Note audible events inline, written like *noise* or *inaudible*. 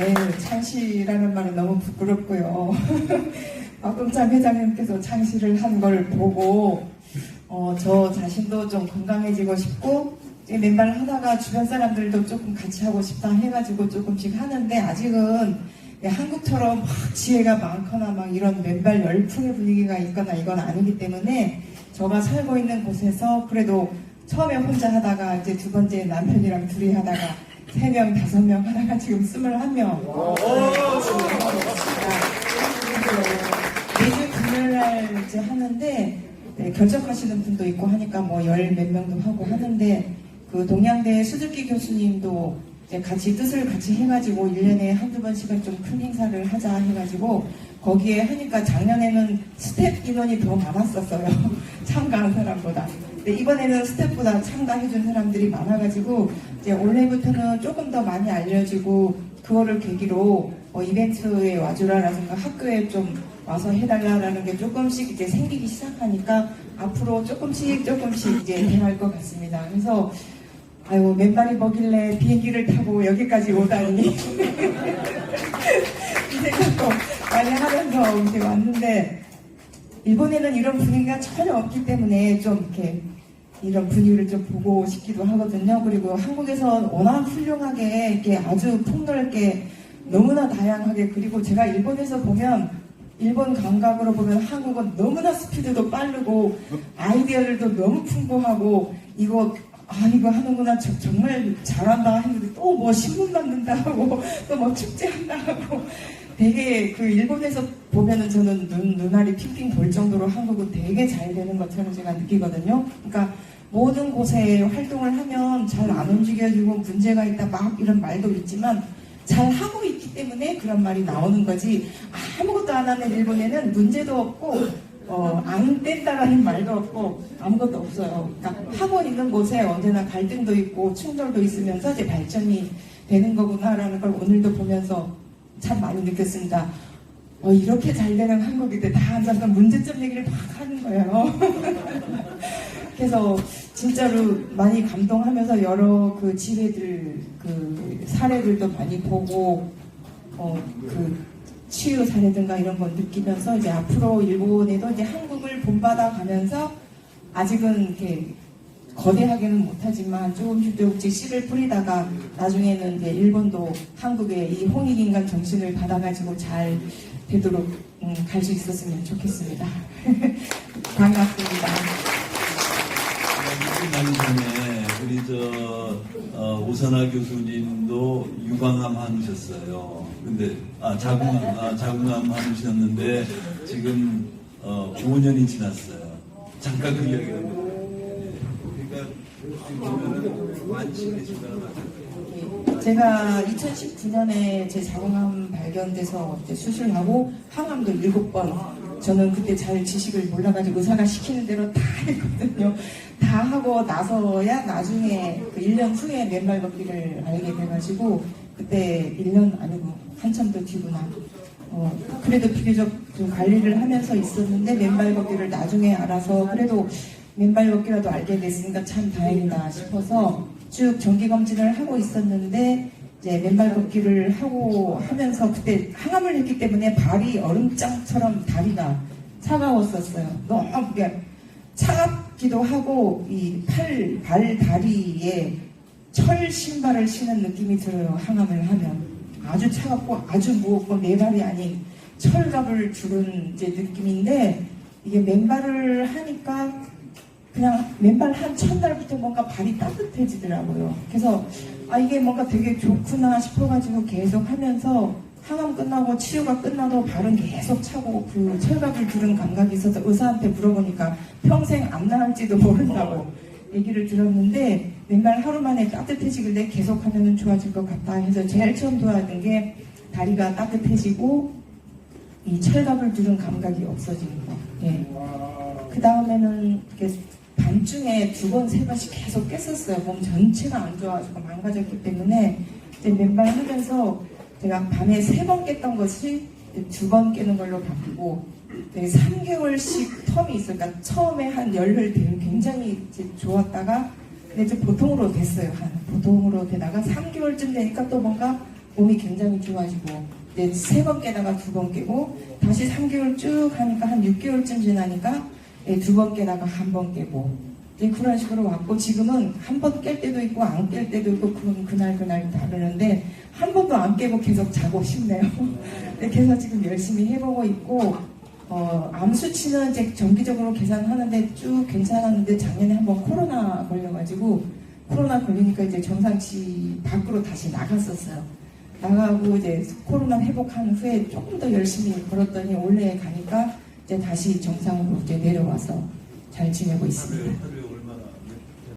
에휴, 창시라는 말은 너무 부끄럽고요. *laughs* 박동찬 회장님께서 창시를 한 걸 보고 어, 저 자신도 좀 건강해지고 싶고 맨발 하다가 주변 사람들도 조금 같이 하고 싶다 해가지고 조금씩 하는데 아직은 한국처럼 막 지혜가 많거나 막 이런 맨발 열풍의 분위기가 있거나 이건 아니기 때문에 저가 살고 있는 곳에서 그래도 처음에 혼자 하다가 이제 두 번째 남편이랑 둘이 하다가 세 명, 다섯 명 하다가 지금 스물한 명. 매주 금요일 날 이제 하는데 네, 결정하시는 분도 있고 하니까 뭐 열 몇 명도 하고 하는데 그 동양대 수즈키 교수님도 이제 같이 뜻을 같이 해가지고 1년에 한두 번씩은 좀 큰 행사를 하자 해가지고 거기에 하니까 작년에는 스텝 인원이 더 많았었어요. *laughs* 참가한 사람보다. 근데 이번에는 스텝보다 참가해준 사람들이 많아가지고 이제 올해부터는 조금 더 많이 알려지고 그거를 계기로 뭐 이벤트에 와주라라든가 학교에 좀 와서 해달라라는 게 조금씩 이제 생기기 시작하니까 앞으로 조금씩 조금씩 이제 돼갈 것 같습니다. 그래서 아유 맨발이 뭐길래 비행기를 타고 여기까지 오다니 *laughs* 이 생각도 많이 하면서 이제 왔는데 일본에는 이런 분위기가 전혀 없기 때문에 좀 이렇게 이런 분위기를 좀 보고 싶기도 하거든요. 그리고 한국에서 워낙 훌륭하게 이렇게 아주 폭넓게 너무나 다양하게 그리고 제가 일본에서 보면 일본 감각으로 보면 한국은 너무나 스피드도 빠르고 아이디어들도 너무 풍부하고 이거 아 이거 하는구나 저- 정말 잘한다 했는데 또 뭐 신문 만든다 하고 *laughs* 또 뭐 축제한다 하고 되게 그 일본에서 보면은 저는 눈, 눈알이 핑핑 돌 정도로 한국은 되게 잘 되는 것처럼 제가 느끼거든요. 그러니까 모든 곳에 활동을 하면 잘 안 움직여지고 문제가 있다 막 이런 말도 있지만 잘 하고 있기 때문에 그런 말이 나오는 거지 아무것도 안 하는 일본에는 문제도 없고 어, 안 된다라는 말도 없고 아무것도 없어요. 그러니까 하고 있는 곳에 언제나 갈등도 있고 충돌도 있으면서 이제 발전이 되는 거구나라는 걸 오늘도 보면서 참 많이 느꼈습니다. 어, 이렇게 잘 되는 한국인데 다 앉아서 문제점 얘기를 막 하는 거예요. *laughs* 그래서 진짜로 많이 감동하면서 여러 그 지혜들 그 사례들도 많이 보고 어 그 치유 사례든가 이런 걸 느끼면서 이제 앞으로 일본에도 이제 한국을 본받아 가면서 아직은 이렇게 거대하게는 못하지만 조금씩 조금씩 씨를 뿌리다가 나중에는 이제 일본도 한국의 이 홍익인간 정신을 받아가지고 잘 되도록 음, 갈수 있었으면 좋겠습니다. *laughs* 반갑습니다. 많기 전에 우리 저 어, 오선아 교수님도 유방암 한우셨어요. 근데 아 자궁암 아, 자궁암 한우셨는데 지금 어, 5년이 지났어요. 잠깐 그 이야기를 제가 2019년에 제 자궁암 발견돼서 수술하고 항암도 7번 저는 그때 잘 지식을 몰라가지고 의사가 시키는 대로 다 했거든요. 다 하고 나서야 나중에 그 1년 후에 맨발 걷기를 알게 돼가지고 그때 1년 아니고 한참 더 뒤구나. 어, 그래도 비교적 좀 관리를 하면서 있었는데 맨발 걷기를 나중에 알아서 그래도 맨발 걷기라도 알게 됐으니까 참 다행이다 싶어서 쭉 정기 검진을 하고 있었는데 이제 맨발 걷기를 하고 하면서 그때 항암을 했기 때문에 발이 얼음장처럼 다리가 차가웠었어요. 너무 그러니까 차갑기도 하고 이 팔, 발, 다리에 철 신발을 신은 느낌이 들어요. 항암을 하면 아주 차갑고 아주 무겁고 내 발이 아닌 철갑을 두른 이제 느낌인데 이게 맨발을 하니까 그냥 맨발 한 첫날부터 뭔가 발이 따뜻해지더라고요. 그래서 아 이게 뭔가 되게 좋구나 싶어가지고 계속 하면서 항암 끝나고 치유가 끝나도 발은 계속 차고 그 철갑을 두른 감각이 있어서 의사한테 물어보니까 평생 안 나을지도 모른다고 얘기를 들었는데 맨발 하루 만에 따뜻해지길래 계속 하면 좋아질 것 같다 해서 제일 처음 도와준 게 다리가 따뜻해지고 이 철갑을 두른 감각이 없어지는 거. 예. 그 다음에는 밤중에 두 번, 세 번씩 계속 깼었어요. 몸 전체가 안 좋아지고 망가졌기 때문에 이제 맨발 하면서 제가 밤에 세 번 깼던 것이 두 번 깨는 걸로 바뀌고 되게 3개월씩 텀이 있어요. 그러니까 처음에 한 열흘 되면 굉장히 좋았다가 근데 이제 보통으로 됐어요. 한 보통으로 되다가 3개월쯤 되니까 또 뭔가 몸이 굉장히 좋아지고 이제 세 번 깨다가 두 번 깨고 다시 3개월 쭉 하니까 한 6개월쯤 지나니까 예, 두 번 깨다가 한 번 깨고 이제 그런 식으로 왔고 지금은 한 번 깰 때도 있고 안 깰 때도 있고 그건 그날 그날 다르는데 한 번도 안 깨고 계속 자고 싶네요. *laughs* 네, 그래서 지금 열심히 해보고 있고 어, 암 수치는 이제 정기적으로 계산하는데 쭉 괜찮았는데 작년에 한번 코로나 걸려가지고 코로나 걸리니까 이제 정상치 밖으로 다시 나갔었어요. 나가고 이제 코로나 회복한 후에 조금 더 열심히 걸었더니 올해 가니까 이제 다시 정상으로 이제 내려와서 잘 지내고 있습니다.